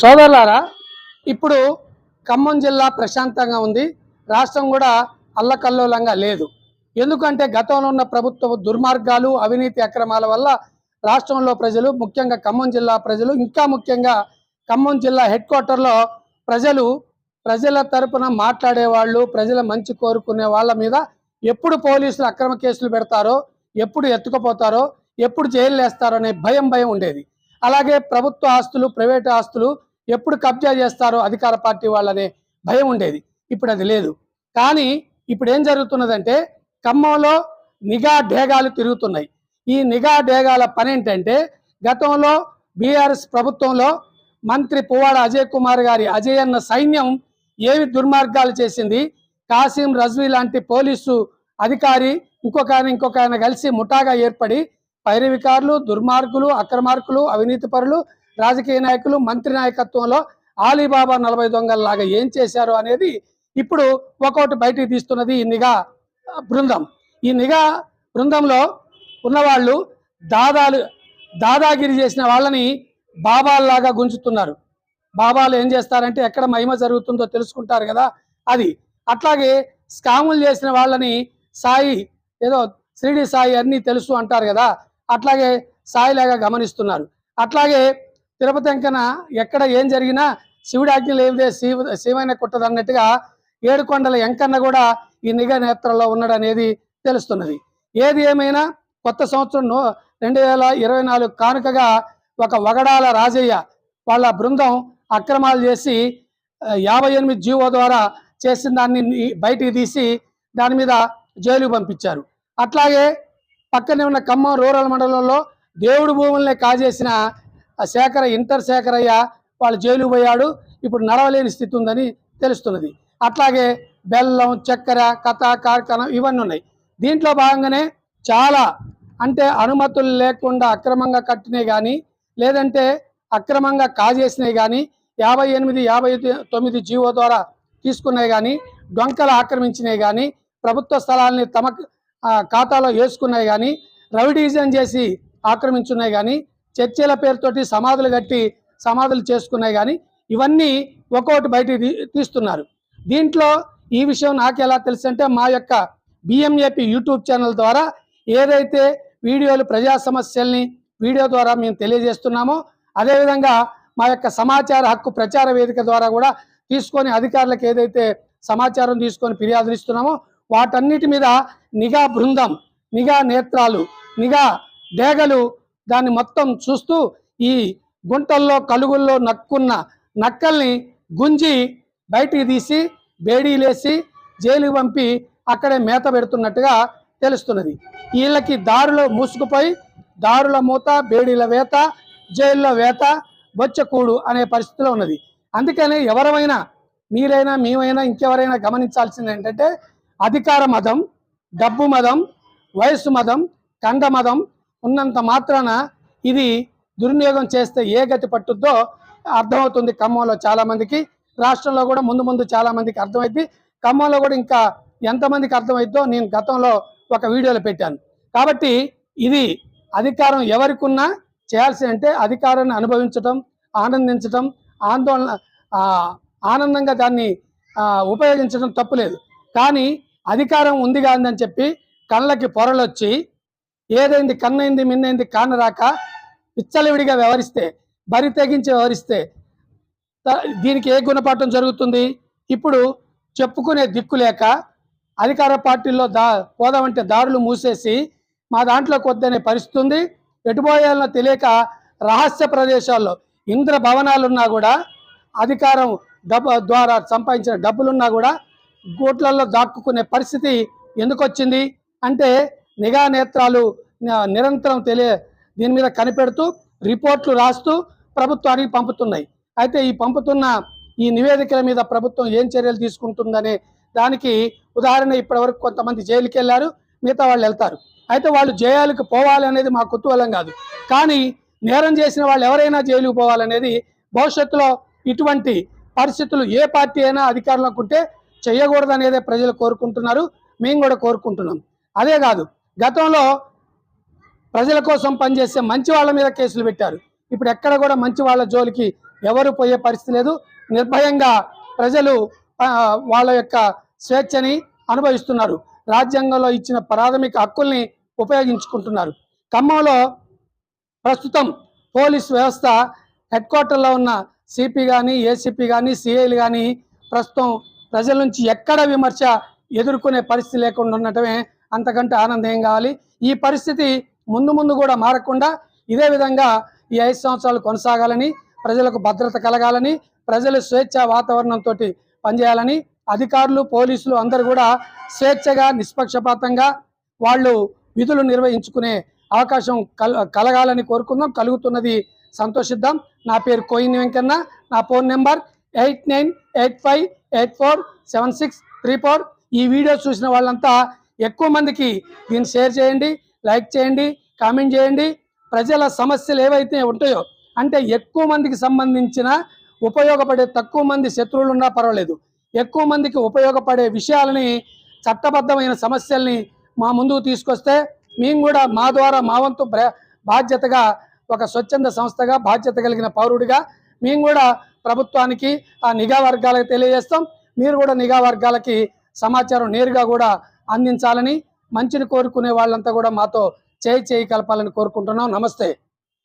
సోదరులారా ఇప్పుడు ఖమ్మం జిల్లా ప్రశాంతంగా ఉంది. రాష్ట్రం కూడా అల్లకల్లోలంగా లేదు. ఎందుకంటే గతంలో ఉన్న ప్రభుత్వ దుర్మార్గాలు అవినీతి అక్రమాల వల్ల రాష్ట్రంలో ప్రజలు ముఖ్యంగా ఖమ్మం జిల్లా ప్రజలు ఇంకా ముఖ్యంగా ఖమ్మం జిల్లా హెడ్ క్వార్టర్లో ప్రజలు ప్రజల తరపున మాట్లాడే వాళ్ళు ప్రజల మంచి కోరుకునే వాళ్ళ మీద ఎప్పుడు పోలీసులు అక్రమ కేసులు పెడతారో ఎప్పుడు ఎత్తుకుపోతారో ఎప్పుడు జైలు వేస్తారో అనే భయం భయం ఉండేది. అలాగే ప్రభుత్వ ఆస్తులు ప్రైవేటు ఆస్తులు ఎప్పుడు కబ్జా చేస్తారో అధికార పార్టీ వాళ్ళనే భయం ఉండేది. ఇప్పుడు అది లేదు. కానీ ఇప్పుడు ఏం జరుగుతున్నదంటే ఖమ్మంలో నిఘా డేగాలు తిరుగుతున్నాయి. ఈ నిఘా డేగాల పని ఏంటంటే గతంలో బీఆర్ఎస్ ప్రభుత్వంలో మంత్రి పువ్వాడ అజయ్ కుమార్ గారి అజయ్ అన్న సైన్యం ఏవి దుర్మార్గాలు చేసింది? కాసిం రజ్వీ లాంటి పోలీసు అధికారి ఇంకొక ఆయన ఇంకొక ఆయన కలిసి ముఠాగా ఏర్పడి పైరవికారులు దుర్మార్గులు అక్రమార్కులు అవినీతి పరులు రాజకీయ నాయకులు మంత్రి నాయకత్వంలో ఆలీబాబా నలభై దొంగల్లాగా ఏం చేశారు అనేది ఇప్పుడు ఒక్కొక్కటి బయటికి తీస్తున్నది ఈ నిఘా బృందం. ఈ నిఘా బృందంలో ఉన్నవాళ్ళు దాదాలు దాదాగిరి చేసిన వాళ్ళని బాబాల్లాగా గుంజుతున్నారు. బాబాలు ఏం చేస్తారంటే ఎక్కడ మహిమ జరుగుతుందో తెలుసుకుంటారు కదా అది. అట్లాగే స్కాములు చేసిన వాళ్ళని సాయి ఏదో శ్రీడి సాయి అన్నీ తెలుసు అంటారు కదా అట్లాగే సాయిలాగా గమనిస్తున్నారు. అట్లాగే తిరుపతి వెంకన ఎక్కడ ఏం జరిగినా శివుడి ఆజ్ఞలు ఏమిదే శివ శివైన కుట్టదు అన్నట్టుగా ఏడుకొండల వెంకన్న కూడా ఈ నిఘా నేత్రంలో ఉన్నాడు అనేది తెలుస్తున్నది. ఏది ఏమైనా కొత్త సంవత్సరం రెండు వేల ఇరవై నాలుగు కానుకగా ఒక వగడాల రాజయ్య వాళ్ళ బృందం అక్రమాలు చేసి యాభై ఎనిమిది జీవో ద్వారా చేసిన దాన్ని బయటికి తీసి దాని మీద జైలుకు పంపించారు. అట్లాగే పక్కనే ఉన్న ఖమ్మం రూరల్ మండలంలో దేవుడు భూముల్ని కాజేసిన ఆ శేఖర ఇంటర్ శేఖరయ్య వాళ్ళు జైలు పోయాడు. ఇప్పుడు నడవలేని స్థితి ఉందని తెలుస్తున్నది. అట్లాగే బెల్లం చక్కెర కథ కార్ఖానం ఇవన్నీ ఉన్నాయి. దీంట్లో భాగంగానే చాలా అంటే అనుమతులు లేకుండా అక్రమంగా కట్టినవి కానీ లేదంటే అక్రమంగా కాజేసినవి కానీ యాభై ఎనిమిది యాభై తొమ్మిది జీవో ద్వారా తీసుకున్నాయి కానీ డొంకలు ఆక్రమించినవి కానీ ప్రభుత్వ స్థలాల్ని తమ ఖాతాలో వేసుకున్నాయి కానీ రవిడివిజన్ చేసి ఆక్రమించున్నాయి కానీ చర్చల పేరుతోటి సమాధులు కట్టి సమాధులు చేసుకున్నాయి కానీ ఇవన్నీ ఒక్కొక్కటి బయట తీ- తీస్తున్నారు. దీంట్లో ఈ విషయం నాకు ఎలా తెలుసు అంటే మా యొక్క బిఎంఏపి యూట్యూబ్ ఛానల్ ద్వారా ఏదైతే వీడియోలు ప్రజా సమస్యల్ని వీడియో ద్వారా మేము తెలియజేస్తున్నామో అదేవిధంగా మా యొక్క సమాచార హక్కు ప్రచార వేదిక ద్వారా కూడా తీసుకొని అధికారులకు ఏదైతే సమాచారం తీసుకొని ఫిర్యాదులు ఇస్తున్నామో వాటన్నిటి మీద నిఘా బృందం నిఘా నేత్రాలు నిఘా డేగలు దాన్ని మొత్తం చూస్తూ ఈ గుంటల్లో కలుగుల్లో నక్కున్న నక్కల్ని గుంజి బయటికి తీసి బేడీలేసి జైలుకి పంపి అక్కడే మేత పెడుతున్నట్టుగా తెలుస్తున్నది. వీళ్ళకి దారులో మూసుకుపోయి దారుల మూత బేడీల వేత జైల్లో వేత బొచ్చకూడు అనే పరిస్థితిలో ఉన్నది. అందుకనే ఎవరమైనా మీరైనా మేమైనా ఇంకెవరైనా గమనించాల్సింది ఏంటంటే అధికార మదం డబ్బు మదం వయస్సు మదం కండ మదం ఉన్నంత మాత్రాన ఇది దుర్వినియోగం చేస్తే ఏ గతి పట్టుద్దో అర్థమవుతుంది ఖమ్మంలో చాలామందికి రాష్ట్రంలో కూడా ముందు ముందు చాలామందికి అర్థమైంది ఖమ్మంలో కూడా ఇంకా ఎంతమందికి అర్థమైద్దో నేను గతంలో ఒక వీడియోలో పెట్టాను. కాబట్టి ఇది అధికారం ఎవరికున్నా చేయాల్సి అంటే అధికారాన్ని అనుభవించటం ఆనందించటం ఆందోళన ఆనందంగా దాన్ని ఉపయోగించడం తప్పులేదు కానీ అధికారం ఉంది కాదని చెప్పి కళ్ళకి పొరలొచ్చి ఏదైంది కన్నైంది మిన్నైంది కానరాక విచ్చలవిడిగా వ్యవహరిస్తే బరి తెగించి వ్యవహరిస్తే దీనికి ఏ గుణపాఠం జరుగుతుంది? ఇప్పుడు చెప్పుకునే దిక్కు లేక అధికార పార్టీల్లో దా పోదామంటే దారులు మూసేసి మా దాంట్లోకి వద్దనే పరిస్థితి ఉంది ఎటుపోయాలనో తెలియక రహస్య ప్రదేశాల్లో ఇంద్ర భవనాలున్నా కూడా అధికారం డబ్బు ద్వారా సంపాదించిన డబ్బులున్నా కూడా గూట్లలో దాక్కుకునే పరిస్థితి ఎందుకు వచ్చింది అంటే నిఘా నేత్రాలు నిరంతరం తెలియ దీని మీద కనిపెడుతూ రిపోర్ట్లు రాస్తూ ప్రభుత్వానికి పంపుతున్నాయి. అయితే ఈ పంపుతున్న ఈ నివేదికల మీద ప్రభుత్వం ఏం చర్యలు తీసుకుంటుందనే దానికి ఉదాహరణ ఇప్పటివరకు కొంతమంది జైలుకి వెళ్ళారు మిగతా వాళ్ళు వెళ్తారు. అయితే వాళ్ళు జైలుకి పోవాలి అనేది మా కుతూహలం కాదు. కానీ నేరం చేసిన వాళ్ళు ఎవరైనా జైలుకు పోవాలనేది భవిష్యత్తులో ఇటువంటి పరిస్థితులు ఏ పార్టీ అయినా అధికారంలోకి ఉంటే చేయకూడదనేదే ప్రజలు కోరుకుంటున్నారు. మేము కూడా కోరుకుంటున్నాం. అదే కాదు గతంలో ప్రజల కోసం పనిచేసే మంచి వాళ్ళ మీద కేసులు పెట్టారు. ఇప్పుడు ఎక్కడ కూడా మంచి వాళ్ళ జోలికి ఎవరు పోయే పరిస్థితి లేదు. నిర్భయంగా ప్రజలు వాళ్ళ యొక్క స్వేచ్ఛని అనుభవిస్తున్నారు. రాజ్యాంగంలో ఇచ్చిన ప్రాథమిక హక్కుల్ని ఉపయోగించుకుంటున్నారు. ఖమ్మంలో ప్రస్తుతం పోలీస్ వ్యవస్థ హెడ్ క్వార్టర్లో ఉన్న సిపి కానీ ఏసీపీ కానీ సిఐలు కానీ ప్రస్తుతం ప్రజల నుంచి ఎక్కడ విమర్శ ఎదుర్కొనే పరిస్థితి లేకుండా ఉండటమే అంతకంటే ఆనందం ఏం కావాలి ఈ పరిస్థితి ముందు ముందు కూడా మారకుండా ఇదే విధంగా ఈ ఐదు సంవత్సరాలు కొనసాగాలని ప్రజలకు భద్రత కలగాలని ప్రజలు స్వేచ్ఛ వాతావరణంతో పనిచేయాలని అధికారులు పోలీసులు అందరూ కూడా స్వేచ్ఛగా నిష్పక్షపాతంగా వాళ్ళు విధులు నిర్వహించుకునే అవకాశం కల కలగాలని కోరుకుందాం కలుగుతున్నది సంతోషిద్దాం. నా పేరు కోయిన్ వెంకన్న నా phone number eight nine eight five eight four seven six three four. ఈ వీడియో చూసిన వాళ్ళంతా ఎక్కువ మందికి దీన్ని షేర్ చేయండి. లైక్ చేయండి కామెంట్ చేయండి. ప్రజల సమస్యలు ఏవైతే ఉంటాయో అంటే ఎక్కువ మందికి సంబంధించిన ఉపయోగపడే తక్కువ మంది శత్రువులు ఉన్నా పర్వాలేదు. ఎక్కువ మందికి ఉపయోగపడే విషయాలని చట్టబద్ధమైన సమస్యల్ని మా ముందుకు తీసుకొస్తే మేము కూడా మా ద్వారా మా వంతు బాధ్యతగా ఒక స్వచ్ఛంద సంస్థగా బాధ్యత కలిగిన పౌరుడిగా మేము కూడా ప్రభుత్వానికి ఆ నిఘా వర్గాలకు తెలియజేస్తాం. మీరు కూడా నిఘా వర్గాలకి సమాచారం నేరుగా కూడా అందించాలని మంచిని కోరుకునే వాళ్ళంతా కూడా మాతో చేయి చేయి కలపాలని కోరుకుంటున్నాం. నమస్తే.